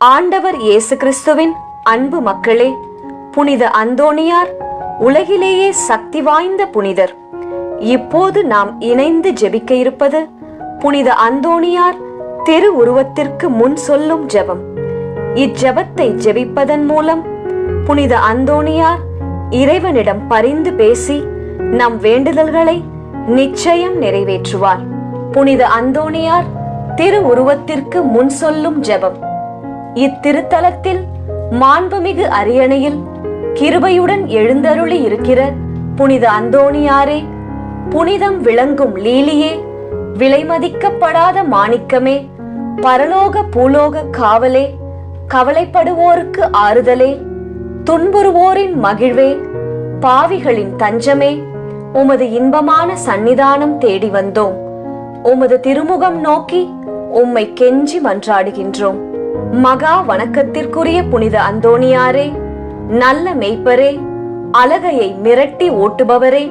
ஆண்டவர் இயேசு கிறிஸ்துவின் அன்பு மக்களே புனித அந்தோணியார் உலகிலேயே சக்தி வாய்ந்த புனிதர். இப்போது நாம் இணைந்து ஜெபிக்க இருப்பது புனித அந்தோணியார் திரு உருவத்திற்கு முன் சொல்லும் ஜெபம். இச்செபத்தை ஜெபிப்பதன் மூலம் புனித அந்தோணியார் இறைவனிடம் பரிந்து பேசி நம் வேண்டுதல்களை நிச்சயம் நிறைவேற்றுவார். புனித அந்தோணியார் திரு உருவத்திற்கு முன் சொல்லும் ஜெபம். இத்திருத்தலத்தில் மாண்புமிகு அரியணையில் கிருபையுடன் எழுந்தருளி இருக்கிற புனித அந்தோணியாரே புனிதம் விளங்கும் லீலியே விலைமதிக்கப்படாத மாணிக்கமே பரலோக பூலோக காவலே கவலைப்படுவோருக்கு ஆறுதலே துன்புறுவோரின் மகிழ்வே பாவிகளின் தஞ்சமே உமது இன்பமான சந்நிதானம் தேடி வந்தோம். உமது திருமுகம் நோக்கி உம்மை கெஞ்சி மன்றாடுகின்றோம். மகா வணக்கத்திற்குரிய புனித அந்தோணியாரே நல்ல மெய்ப்பரே அலகையை மிரட்டி ஓட்டுபவரே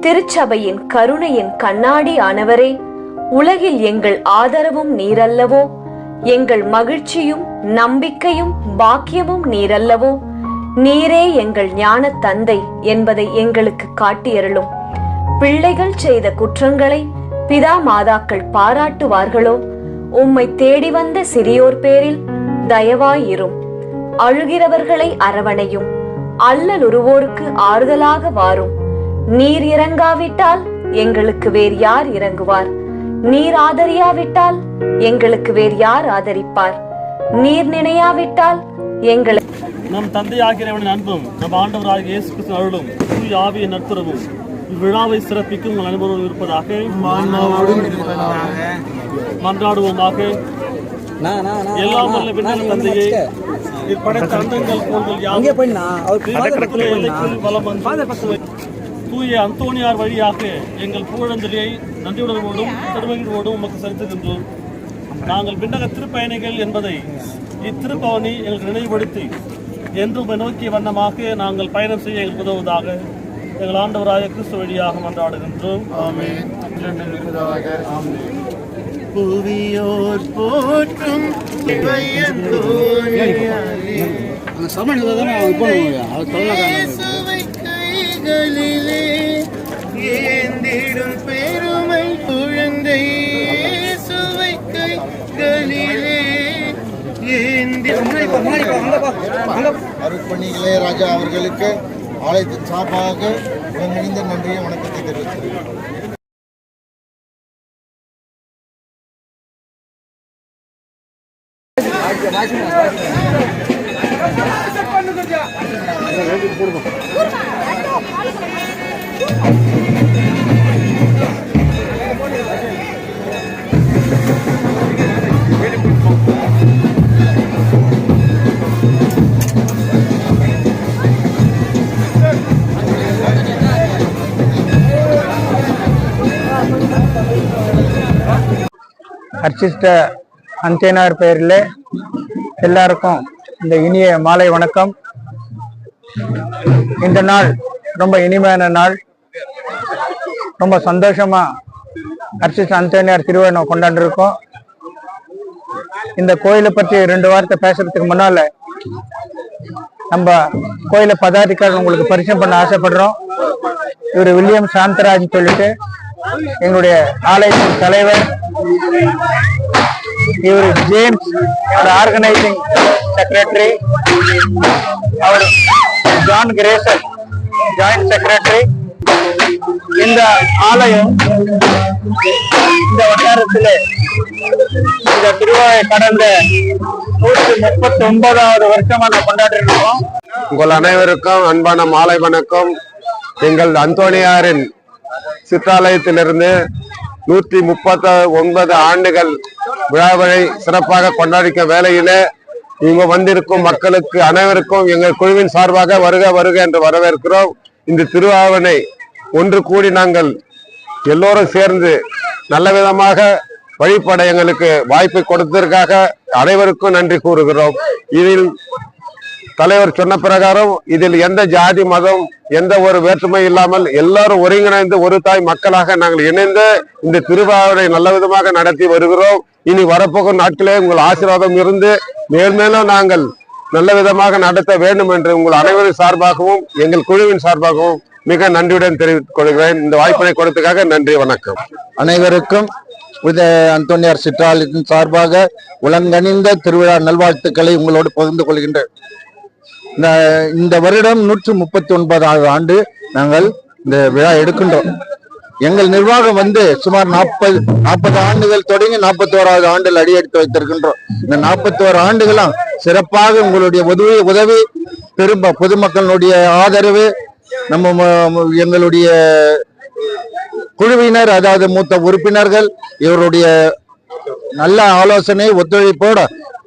திருச்சபையின் கருணையின் கண்ணாடி ஆனவரே உலகில் எங்கள் ஆதரவும் நீரல்லவோ எங்கள் மகிழ்ச்சியும் நம்பிக்கையும் பாக்கியமும் நீரல்லவோ நீரே எங்கள் ஞான தந்தை என்பதை எங்களுக்கு காட்டியருளும். பிள்ளைகள் செய்த குற்றங்களை பிதா மாதாக்கள் பாராட்டுவார்களோ உம்மை தேடி வந்த சிறியோர் பேரில் தயவாயிரும். அழுகிறவர்களை அரவணையும். அல்லலுருவோருக்கு ஆறுதலாக வாரும். நீர் இறங்காவிட்டால் எங்களுக்கு வேறு யார் இறங்குவார்? நீர் ஆதரியாவிட்டால் எங்களுக்கு வேறு யார் ஆதரிப்பார்? நீர் நினையாவிட்டால் எங்களை நம் தந்தையாகிறவனின் அன்பும் நம் ஆண்டவராகிய இயேசு கிறிஸ்து அருளும் தூய ஆவியின் நட்புறவும் இவ்விழாவை சிறப்பிக்கும் உங்கள் அனுபவம் இருப்பதாக மன்றாடுவோமாக. எல்லாம் வல்ல விண்ணக தந்தையே. இப்படைத்த அந்தங்கள் அங்கே யாவும் அவர் தூய அந்தோனியார் வழியாக எங்கள் புகழஞ்சலியை நன்றியுணர்வோடும் பெருமகிழ்வோடும் உமக்கு செலுத்துகின்றோம். நாங்கள் விண்ணக திருப்பயணிகள் என்பதை இத்திருப்பவனி எங்களுக்கு நினைவுபடுத்தி என்றும் நோக்கிய வண்ணமாக நாங்கள் பயணம் செய்ய எங்களுக்கு உதவுவதாக எங்கள் ஆண்டவராய கிறிஸ்து வழியாக மன்றாடுகின்றோம். புவியோர் போற்றும் அந்த சமணியில் தானே அவர் சொல்லலாம் இயேசுவை கைகளிலே ஏந்திடும் பெருமை குழந்தை இயேசுவை கைகளிலே ஏந்திடும் அருட்பணி இளையராஜா அவர்களுக்கு ஆலயத்தின் சார்பாக ஒருங்கிணைந்த நன்றியை வணக்கத்தை தெரிவிக்கிறேன் அர்ச்சிஷ்ட அந்தேனார் பெயரில் எல்லாருக்கும் இந்த இனிய மாலை வணக்கம். இந்த நாள் ரொம்ப இனிமையான நாள். ரொம்ப சந்தோஷமா அர்ச்சிஷ்ட அந்தேனார் திருவிழா கொண்டாண்டிருக்கோம் இந்த கோயிலை பற்றி ரெண்டு வார்த்தை பேசுறதுக்கு முன்னால நம்ம கோயிலை பதாதிக்காரர் உங்களுக்கு பரிசயம் பண்ண ஆசைப்படுறோம். இவர் வில்லியம் சாந்தராஜ் சொல்லிட்டு எங்களுடைய ஆலயத்தின் தலைவர். இவர் ஜேம்ஸ் ஆர்கனைசிங் செக்ரட்டரி அவர் ஜான் கிரேசன் ஜாயிண்ட் செக்ரட்டரி இந்த ஆலயம் இந்த வட்டாரத்தில் இந்த திருவாயை கடந்த நூற்றி முப்பத்தி ஒன்பதாவது வருஷமா நான் கொண்டாடிருக்கோம் உங்கள் அனைவருக்கும் அன்பான மாலை வணக்கம் எங்கள் அந்தோணியாரின் சிற்றாலயத்திலிருந்து நூற்றி முப்பத்தி ஒன்பது ஆண்டுகள் விழாவை சிறப்பாக கொண்டாடிக்க வேலையில இவங்க வந்திருக்கும் மக்களுக்கு அனைவருக்கும் எங்கள் குழுவின் சார்பாக வருக வருக என்று வரவேற்கிறோம். இந்த திருவாவனை ஒன்று கூடி நாங்கள் எல்லோரும் சேர்ந்து நல்ல விதமாக வழிபட எங்களுக்கு வாய்ப்பை கொடுத்ததற்காக அனைவருக்கும் நன்றி கூறுகிறோம். இதில் தலைவர் சொன்ன பிரகாரம் இதில் எந்த ஜாதி மதம் எந்த ஒரு வேற்றுமை இல்லாமல் எல்லாரும் ஒருங்கிணைந்து ஒரு தாய் மக்களாக நாங்கள் இணைந்து இந்த திருவிழாவை நல்ல விதமாக நடத்தி வருகிறோம். இனி வரப்போகும் நாட்களே உங்கள் ஆசீர்வாதம் இருந்து மேல்மேலும் நாங்கள் நல்ல விதமாக நடத்த வேண்டும் என்று உங்கள் அனைவரின் சார்பாகவும் எங்கள் குழுவின் சார்பாகவும் மிக நன்றியுடன் தெரிவித்துக் கொள்கிறேன். இந்த வாய்ப்பினை கொடுத்ததுக்காக நன்றி வணக்கம். அனைவருக்கும் புனித அந்தோனியார் சிற்றாலயத்தின் சார்பாக உலங்கணிந்த திருவிழா நல்வாழ்த்துக்களை உங்களோடு பகிர்ந்து கொள்கின்றேன். இந்த இந்த வருடம் நூற்று முப்பத்தி ஒன்பதாவது ஆண்டு நாங்கள் இந்த விழா எடுக்கின்றோம். எங்கள் நிர்வாகம் வந்து சுமார் நாற்பது நாற்பது ஆண்டுகள் தொடங்கி நாற்பத்தி ஓராவது ஆண்டில் அடியெடுத்து வைத்திருக்கின்றோம். இந்த நாற்பத்தி ஓரு ஆண்டுகளும் சிறப்பாக உங்களுடைய உதவி உதவி பெரும்ப பொதுமக்களுடைய ஆதரவு நம்ம ம- எங்களுடைய குழுவினர் அதாவது மூத்த உறுப்பினர்கள் இவருடைய நல்ல ஆலோசனை ஒத்துழைப்போட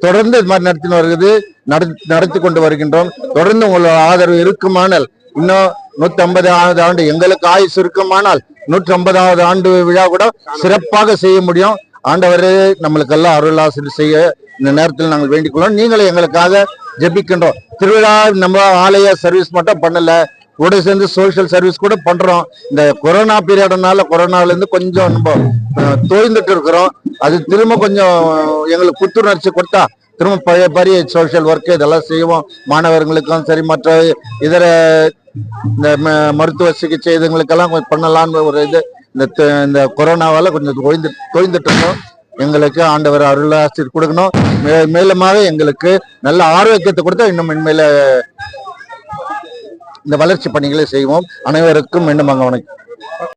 தொடர்ந்து இது மாதிரி நடத்தி வருகிறது. நடத்தி நடத்தி கொண்டு வருகின்றோம். தொடர்ந்து உங்களோட ஆதரவு இருக்குமானால் இன்னும் நூத்தி ஐம்பதாவது ஆண்டு எங்களுக்கு ஆயுசு இருக்குமானால் நூற்றி ஐம்பதாவது ஆண்டு விழா கூட சிறப்பாக செய்ய முடியும். ஆண்டவரே நம்மளுக்கெல்லாம் அருளாசிரியர் செய்ய இந்த நேரத்தில் நாங்கள் வேண்டிக் கொள்ளோம் நீங்களும் எங்களுக்காக ஜெபிக்கின்றோம். திருவிழா நம்ம ஆலய சர்வீஸ் மட்டும் பண்ணல. கூட சேர்ந்து சோஷியல் சர்வீஸ் கூட பண்றோம். இந்த கொரோனா பீரியட்னால கொரோனால இருந்து கொஞ்சம் நம்ம தோய்ந்துட்டு இருக்கிறோம். அது திரும்ப கொஞ்சம் எங்களுக்கு புத்துணர்ச்சி கொடுத்தா திரும்ப பழைய பரிய சோஷியல் ஒர்க் இதெல்லாம் செய்வோம். மாணவர்களுக்கும் சரி மற்ற இதர இந்த ம- மருத்துவ சிகிச்சை இதுங்களுக்கெல்லாம் கொஞ்சம் பண்ணலான்னு ஒரு இது. இந்த இந்த கொரோனாவால கொஞ்சம் தொய்ந்து தொய்ந்துட்டு இருக்கோம். எங்களுக்கு ஆண்டவர் அருளாசிரியர் கொடுக்கணும். மே- மேலுமாக எங்களுக்கு நல்ல ஆரோக்கியத்தை கொடுத்தா இன்னும் மென்மேல இந்த வளர்ச்சி பணிகளை செய்வோம். அனைவருக்கும் மீண்டும் அங்க வணக்கம்.